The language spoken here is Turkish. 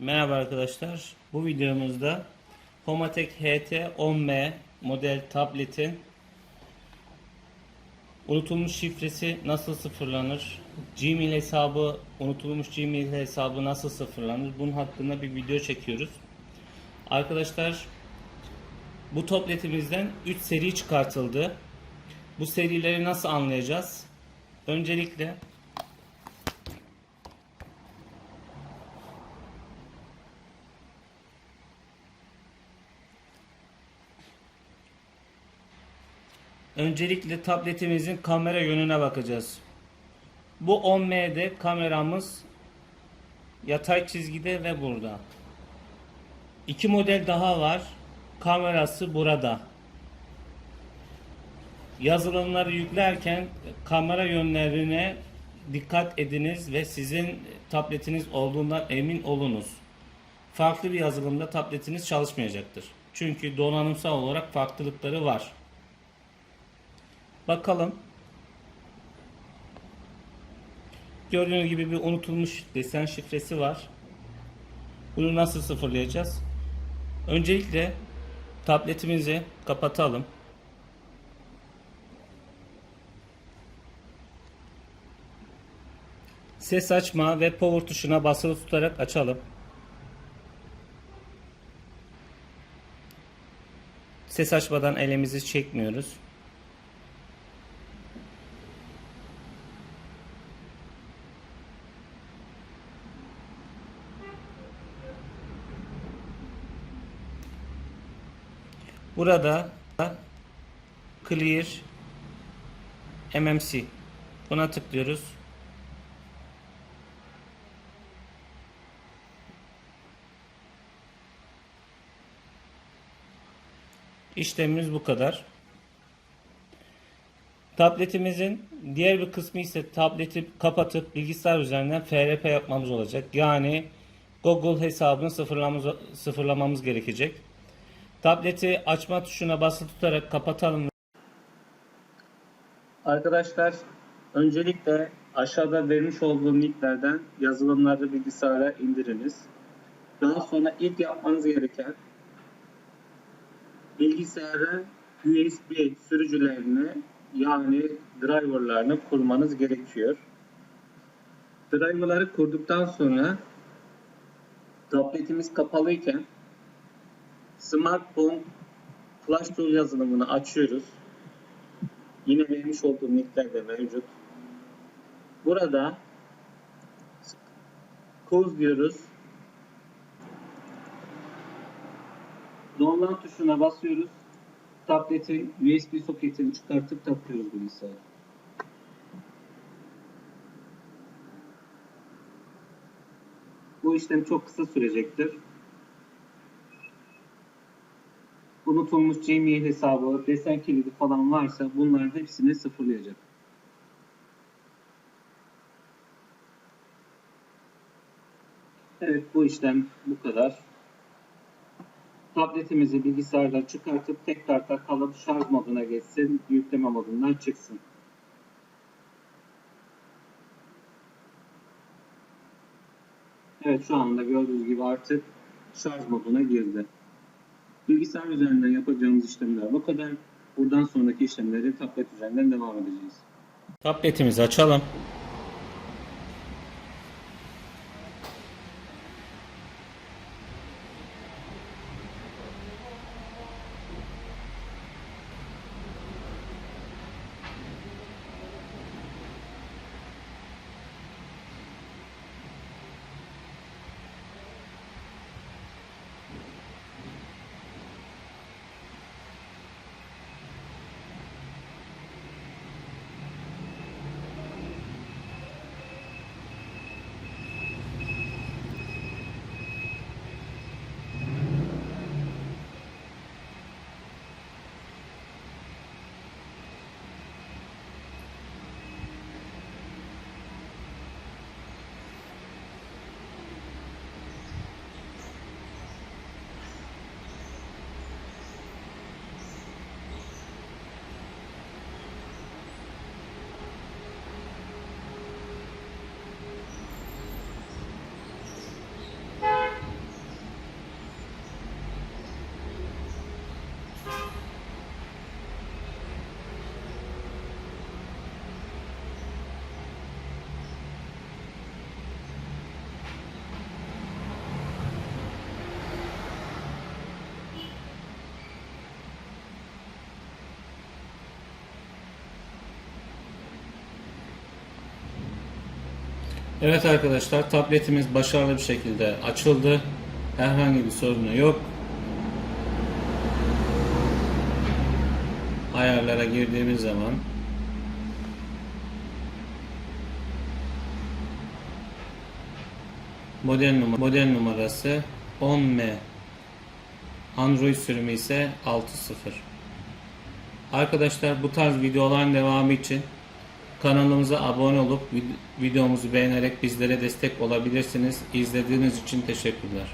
Merhaba arkadaşlar. Bu videomuzda Homatek HT10M model tabletin unutulmuş şifresi nasıl sıfırlanır? Gmail hesabı, unutulmuş Gmail hesabı nasıl sıfırlanır? Bunun hakkında bir video çekiyoruz. Arkadaşlar bu tabletimizden 3 seri çıkartıldı. Bu serileri nasıl anlayacağız? Öncelikle Öncelikle tabletimizin kamera yönüne bakacağız. Bu 10M'de kameramız yatay çizgide ve burada. İki model daha var. Kamerası burada. Yazılımları yüklerken kamera yönlerine dikkat ediniz ve sizin tabletiniz olduğundan emin olunuz. Farklı bir yazılımda tabletiniz çalışmayacaktır. Çünkü donanımsal olarak farklılıkları var. Bakalım. Gördüğünüz gibi bir unutulmuş desen şifresi var. Bunu nasıl sıfırlayacağız? Öncelikle tabletimizi kapatalım. Ses açma ve power tuşuna basılı tutarak açalım. Ses açmadan elimizi çekmiyoruz. Burada Clear MMC buna tıklıyoruz. İşlemimiz bu kadar. Tabletimizin diğer bir kısmı ise tableti kapatıp bilgisayar üzerinden FRP yapmamız olacak. Yani Google hesabını sıfırlamamız, sıfırlamamız gerekecek. Tableti açma tuşuna basılı tutarak kapatalım. Arkadaşlar öncelikle aşağıda vermiş olduğum linklerden yazılımları bilgisayara indiriniz. Daha sonra ilk yapmanız gereken bilgisayara USB sürücülerini yani driverlarını kurmanız gerekiyor. Driverları kurduktan sonra tabletimiz kapalıyken Smartphone Flash Tool yazılımını açıyoruz. Yine vermiş olduğum linklerde mevcut. Burada Close diyoruz. Download tuşuna basıyoruz. Tabletin USB soketini çıkartıp takıyoruz bilgisayara. Bu işlem çok kısa sürecektir. Unutulmuş Gmail hesabı, desen kilidi falan varsa bunların hepsini sıfırlayacak. Evet bu işlem bu kadar. Tabletimizi bilgisayardan çıkartıp tekrar takalım şarj moduna geçsin, yükleme modundan çıksın. Evet şu anda gördüğünüz gibi artık şarj moduna girdi. Bilgisayar üzerinden yapacağımız işlemler bu kadar. Buradan sonraki işlemleri tablet üzerinden devam edeceğiz. Tabletimizi açalım. Evet arkadaşlar tabletimiz başarılı bir şekilde açıldı. Herhangi bir sorunu yok. Ayarlara girdiğimiz zaman model, numara, model numarası 10M Android sürümü ise 6.0 Arkadaşlar bu tarz videoların devamı için kanalımıza abone olup vid- videomuzu beğenerek bizlere destek olabilirsiniz. İzlediğiniz için teşekkürler.